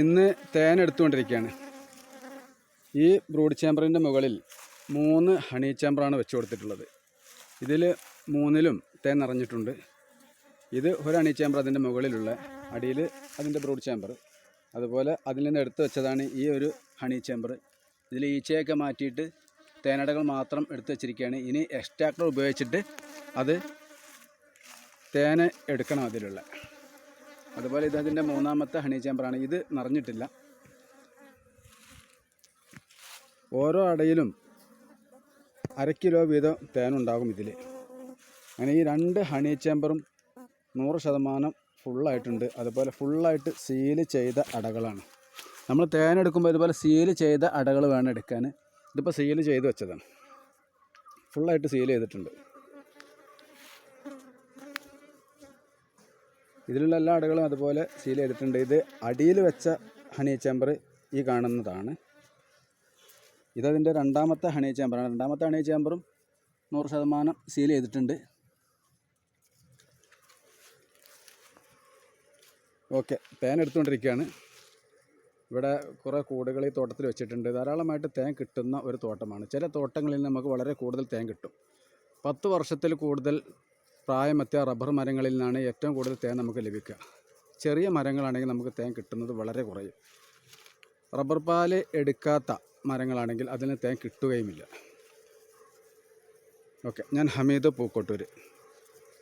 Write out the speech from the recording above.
ഇന്ന് തേൻ എടുത്തുകൊണ്ടിരിക്കുകയാണ്. ഈ ബ്രൂഡ് ചേമ്പറിന്റെ മുകളിൽ മൂന്ന് ഹണി ചേമ്പറാണ് വെച്ച് കൊടുത്തിട്ടുള്ളത്. ഇതിൽ മൂന്നിലും തേൻ നിറഞ്ഞിട്ടുണ്ട്. ഇത് ഒരു ഹണി ചേമ്പർ അതിന്റെ മുകളിലുള്ള അടിയിൽ അതിന്റെ ബ്രൂഡ് ചേമ്പർ. അതുപോലെ അതിൽ നിന്ന് എടുത്തു വെച്ചതാണ് ഈ ഒരു ഹണി ചേമ്പർ. ഇതിൽ ഈച്ചയൊക്കെ മാറ്റിയിട്ട് തേനടകൾ മാത്രം എടുത്തു വെച്ചിരിക്കുകയാണ്. ഇനി എക്സ്ട്രാക്ടർ ഉപയോഗിച്ചിട്ട് അത് തേനെ എടുക്കണം അതിലുള്ള. അതുപോലെ ഇദ്ദേഹത്തിന്റെ മൂന്നാമത്തെ ഹണി ചേമ്പറാണ്. ഇത് നിറഞ്ഞിട്ടില്ല. ഓരോ അടയിലും അര കിലോ വീതം തേനുണ്ടാകും ഇതിൽ. അങ്ങനെ ഈ രണ്ട് ഹണി ചേമ്പറും നൂറ് ശതമാനം ഫുള്ളായിട്ടുണ്ട്. അതുപോലെ ഫുള്ളായിട്ട് സീൽ ചെയ്ത അടകളാണ്. നമ്മൾ തേനെടുക്കുമ്പോൾ ഇതുപോലെ സീൽ ചെയ്ത അടകൾ വേണം എടുക്കാൻ. ഇതിപ്പോൾ സീൽ ചെയ്ത് വെച്ചതാണ്. ഫുള്ളായിട്ട് സീൽ ചെയ്തിട്ടുണ്ട്. ഇതിലുള്ള എല്ലാ അടകളും അതുപോലെ സീൽ ചെയ്തിട്ടുണ്ട്. ഇത് അടിയിൽ വെച്ച ഹണി ചേമ്പർ ഈ കാണുന്നതാണ്. ഇതതിന്റെ രണ്ടാമത്തെ ഹണി ചേമ്പറാണ് രണ്ടാമത്തെ ഹണി ചേമ്പറും നൂറ് ശതമാനം സീൽ ചെയ്തിട്ടുണ്ട്. ഓക്കെ തേൻ എടുത്തുകൊണ്ടിരിക്കുകയാണ്. ഇവിടെ കുറേ കൂടുകൾ ഈ തോട്ടത്തിൽ വെച്ചിട്ടുണ്ട്. ധാരാളമായിട്ട് തേൻ കിട്ടുന്ന ഒരു തോട്ടമാണ്. ചില തോട്ടങ്ങളിൽ നമുക്ക് വളരെ കൂടുതൽ തേൻ കിട്ടും. പത്ത് വർഷത്തിൽ കൂടുതൽ പ്രായമെത്തിയ റബ്ബർ മരങ്ങളിൽ നിന്നാണ് ഏറ്റവും കൂടുതൽ തേൻ നമുക്ക് ലഭിക്കുക. ചെറിയ മരങ്ങളാണെങ്കിൽ നമുക്ക് തേൻ കിട്ടുന്നത് വളരെ കുറയും. റബ്ബർ പാൽ എടുക്കാത്ത മരങ്ങളാണെങ്കിൽ അതിന് തേൻ കിട്ടുകയുമില്ല. ഓക്കെ ഞാൻ ഹമീദ് പൂക്കോട്ടൂർ